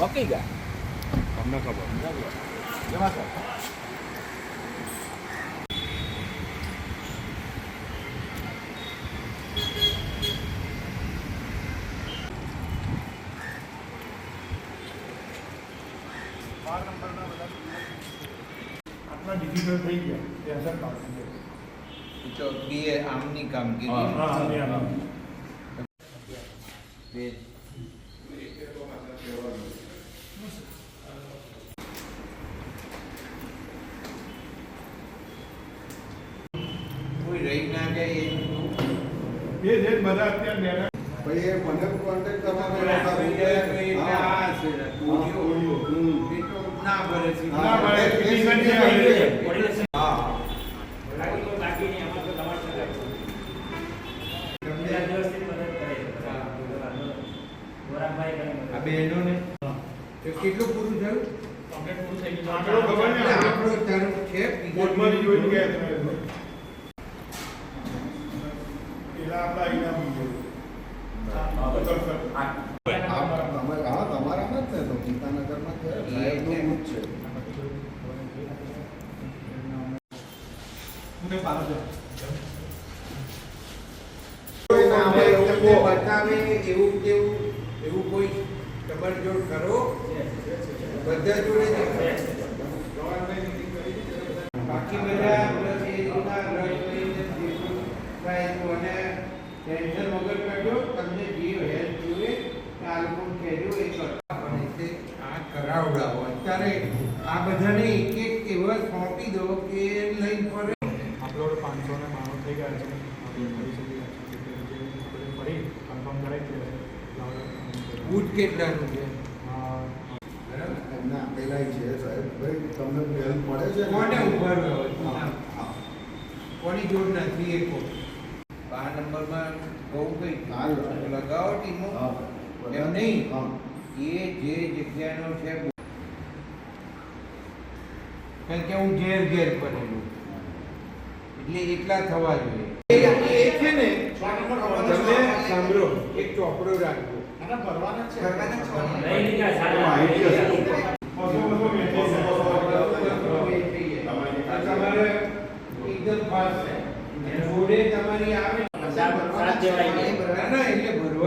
વકી ગયા તમને ખબર જમા સર આટલા ડિજિટલ થઈ ગયા તે અસર પાડશે તો બે આમની હા કામગીરી હા હા બે કોઈ રહી ના જાય એ એ જે બધા અત્યારે બેઠા ભાઈ એ મને કોન્ટેક્ટ કરવાનો ના ભરે ના ભરે, પિટિશન જે આવી છે. બહેનોને. તો કેટલું પૂરું થયું? આંકડો ખબર નહીં એટલે આંકડો છે જોઈને ગયા તમે પેલા આપણા ઇનામ તમારામાં જ ને તો ગીતાનગરમાં છે સાહેબનું જ છે. બતાવે એવું કેવું એવું કોઈ તમારી જોડ કરો બધા જોડે બાકી બધા અને ટેન્શન વગર કરજો તમને જે હેલ્થ જોઈએ આ લોકોને કહેજો એ કરો. આ કરાવડાવો. અત્યારે આ બધાને એક એક એવા સોંપી દો કે લઈને ફરે. અપલોડ પાંચસો ને માણસ થઈ ગયા છે આપણે કરી શકીએ ફરી કન્ફર્મ કરાવી દઈએ બૂટ કેટલાનું છે? આપેલા છે સાહેબ. ભાઈ તમને હેલ્પ મળે છે? કોને ઊભા રહ્યો? કોની જોડ નથી એ કો નંબરમાં બહુ કઈ હા, લગાવો ટીમો. એમ નહીં. હા. એ જે જગ્યાનો છે કારણ કે હું ઘેર ઘેર કરેલું એટલે એટલા થવા જોઈએ. એ છે ને તમે સાંભળો એક ચોપડો રાખજો ભરવાના છે. ના,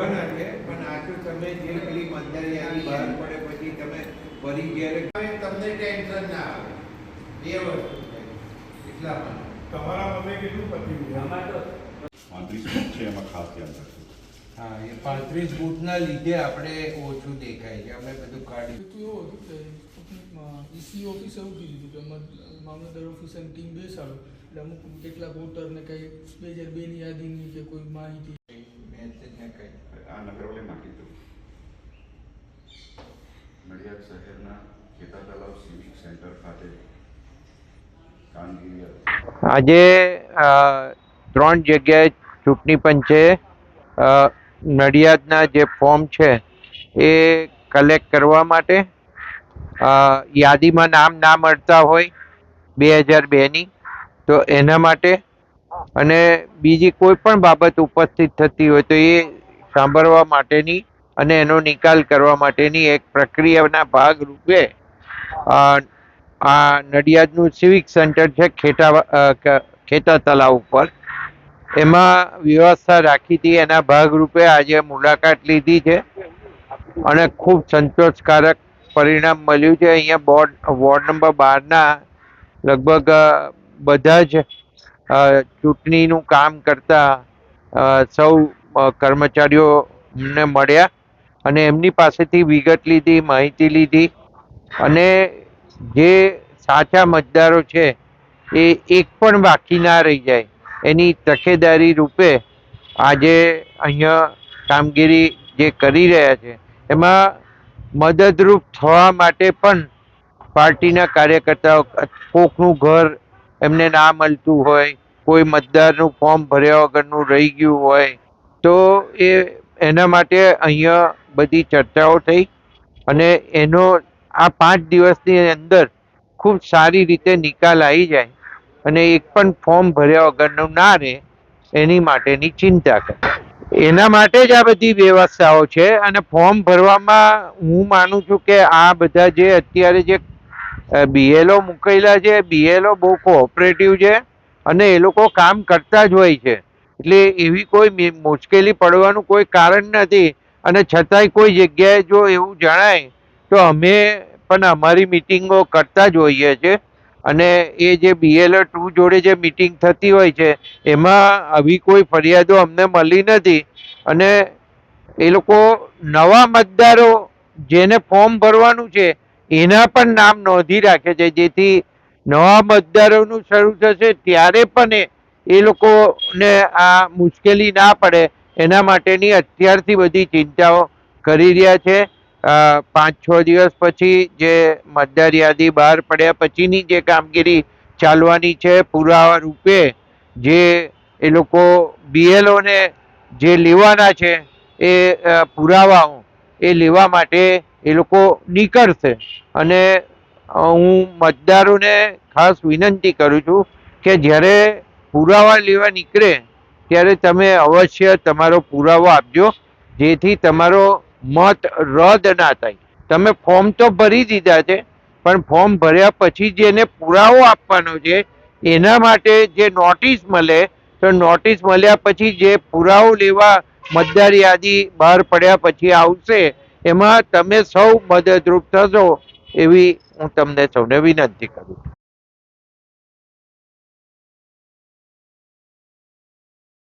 ના, પણ આ તો તમે જે પેલી મતદારી આવી બહાર પડે પછી તમે ફરી જ્યારે તમને ટેન્શન ના આવે. એ વસ્તુ એટલા માટે. તમારા મતે કેટલું પતી પાંત્રીસ ફૂટ છે એમાં ખાસ ધ્યાન રાખજો. હા એ પાંત્રીસ ફૂટના લીધે આપણે ઓછું દેખાય છે. અમે બધું કાઢ્યું તો એવું હતું કે ઈસી ઓફિસ એવું કીધું હતું કે મામલતદાર ઓફિસની ટીમ બેસાડો. એટલે અમુક કેટલાક વોટરને કંઈ બે હજાર બેની યાદીની કે કોઈ માહિતી. મેં તો કંઈ. આ નગરવાલે નાખી નડિયાદ શહેરના ખેતા તલાવ સિવિક સેન્ટર ખાતે. આજે ત્રણ જગ્યાએ ચૂંટણી પંચે નડિયાદના જે ફોર્મ છે, એ કલેક્ટ કરવા માટે યાદીમાં નામ ના મળતા હોય, બે હજાર બેની તો એના માટે, અને બીજી કોઈ પણ બાબત ઉપસ્થિત થતી હોય તો એ સાંભળવા માટેની અને એનો નિકાલ કરવા માટેની એક પ્રક્રિયાના ભાગ રૂપે આ નડિયાદનું સિવિક સેન્ટર છે, ખેટા ખેતા તલાવ ઉપર. એમાં વ્યવસ્થા રાખી હતી. એના ભાગરૂપે આજે મુલાકાત લીધી છે અને ખૂબ સંતોષકારક પરિણામ મળ્યું છે. અહીંયા બોર્ડ, વોર્ડ નંબર બારના લગભગ બધા જ ચૂંટણીનું કામ કરતા સૌ કર્મચારીઓને મળ્યા અને એમની પાસેથી વિગત લીધી, માહિતી લીધી અને જે સાચા મતદારો છે, એ એક પણ બાકી ના રહી જાય. એની તકેદારી રૂપે આજે અહીંયા કામગીરી જે કરી રહ્યા છે, એમાં મદદરૂપ થવા માટે પણ પાર્ટીના કાર્યકર્તાઓ કોકનું ઘર એમને ના મળતું હોય, કોઈ મતદારનું ફોર્મ ભર્યા વગરનું રહી ગયું હોય, તો એ એના માટે અહીંયા બધી ચર્ચાઓ થઈ. અને એનો આ પાંચ દિવસની અંદર ખૂબ સારી રીતે નિકાલ આવી જાય અને એક પણ ફોર્મ ભર્યા વગરનું ના રહે, એની માટેની ચિંતા કરે. એના માટે જ આ બધી વ્યવસ્થાઓ છે અને ફોર્મ ભરવામાં હું માનું છું કે આ બધા જે અત્યારે જે બીએલઓ મૂકેલા છે બીએલઓ બહુ કોઓપરેટિવ છે અને એ લોકો કામ કરતા જ હોય છે. એટલે એવી કોઈ મુશ્કેલી પડવાનું કોઈ કારણ નથી અને છતાંય કોઈ જગ્યાએ જો એવું જણાય તો અમે પણ અમારી મિટિંગો કરતા જ હોઈએ છીએ. અને એ જે બીએલઓ ટુ જોડે જે મિટિંગ થતી હોય છે, એમાં આવી કોઈ ફરિયાદો અમને મળી નથી. અને એ લોકો નવા મતદારો જેને ફોર્મ ભરવાનું છે, એના પણ નામ નોંધી રાખે છે. જેથી નવા મતદારોનું શરૂ થશે, ત્યારે પણ એ- લોકોને આ મુશ્કેલી ના પડે. એના માટેની અત્યારથી બધી ચિંતાઓ કરી રહ્યા છે. પાંચ છ દિવસ પછી જે મતદાર યાદી બહાર પડ્યા પછીની જે કામગીરી ચાલવાની છે, પુરાવા રૂપે જે એ લોકો બીએલઓને જે લેવાના છે, એ પુરાવાઓ એ લેવા માટે એ લોકો નીકળશે. અને હું મતદારોને ખાસ વિનંતી કરું છું કે જ્યારે પુરાવા લેવા નીકળે, ત્યારે તમે અવશ્ય તમારો પુરાવો આપજો, જેથી તમારો મત રદ ના થાય. તમે ફોર્મ તો ભરી દીધા છે, પણ ફોર્મ ભર્યા પછી જેને પુરાવો આપવાનો છે, એના માટે જે નોટિસ મળે, તો નોટિસ મળ્યા પછી જે પુરાવો લેવા મતદાર યાદી બહાર પડ્યા પછી આવશે, એમાં તમે સૌ મદદરૂપ થશો, એવી હું તમને સૌને વિનંતી કરું